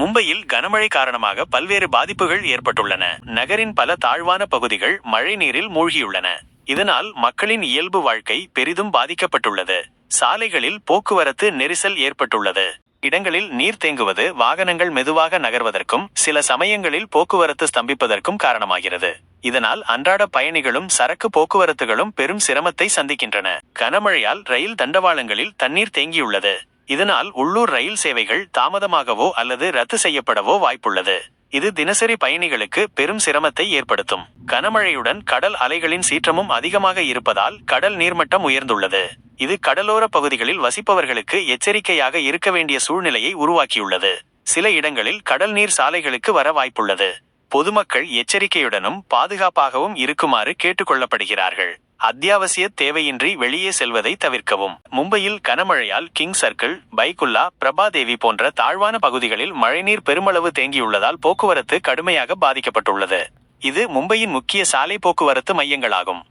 மும்பையில் கனமழை காரணமாக பல்வேறு பாதிப்புகள் ஏற்பட்டுள்ளன. நகரின் பல தாழ்வான பகுதிகள் மழை நீரில் மூழ்கியுள்ளன. இதனால் மக்களின் இயல்பு வாழ்க்கை பெரிதும் பாதிக்கப்பட்டுள்ளது. சாலைகளில் போக்குவரத்து நெரிசல் ஏற்பட்டுள்ளது. இடங்களில் நீர் தேங்குவது வாகனங்கள் மெதுவாக நகர்வதற்கும் சில சமயங்களில் போக்குவரத்து ஸ்தம்பிப்பதற்கும் காரணமாகிறது. இதனால் அன்றாட பயணிகளும் சரக்கு போக்குவரத்துகளும் பெரும் சிரமத்தை சந்திக்கின்றன. கனமழையால் ரயில் தண்டவாளங்களில் தண்ணீர் தேங்கியுள்ளது. இதனால் உள்ளூர் ரயில் சேவைகள் தாமதமாகவோ அல்லது ரத்து செய்யப்படவோ வாய்ப்புள்ளது. இது தினசரி பயணிகளுக்கு பெரும் சிரமத்தை ஏற்படுத்தும். கனமழையுடன் கடல் அலைகளின் சீற்றமும் அதிகமாக இருப்பதால் கடல் நீர்மட்டம் உயர்ந்துள்ளது. இது கடலோர பகுதிகளில் வசிப்பவர்களுக்கு எச்சரிக்கையாக இருக்க வேண்டிய சூழ்நிலையை உருவாக்கியுள்ளது. சில இடங்களில் கடல் நீர் சாலைகளுக்கு வர வாய்ப்புள்ளது. பொதுமக்கள் எச்சரிக்கையுடனும் பாதுகாப்பாகவும் இருக்குமாறு கேட்டுக்கொள்ளப்படுகிறார்கள் அத்தியாவசிய தேவையின்றி வெளியே செல்வதை தவிர்க்கவும். மும்பையில் கனமழையால் கிங் சர்க்கிள் பைக்குல்லா பிரபாதேவி போன்ற தாழ்வான பகுதிகளில் மழைநீர் பெருமளவு தேங்கியுள்ளதால் போக்குவரத்து கடுமையாக பாதிக்கப்பட்டுள்ளது. இது மும்பையின் முக்கிய சாலை போக்குவரத்து மையங்களாகும்.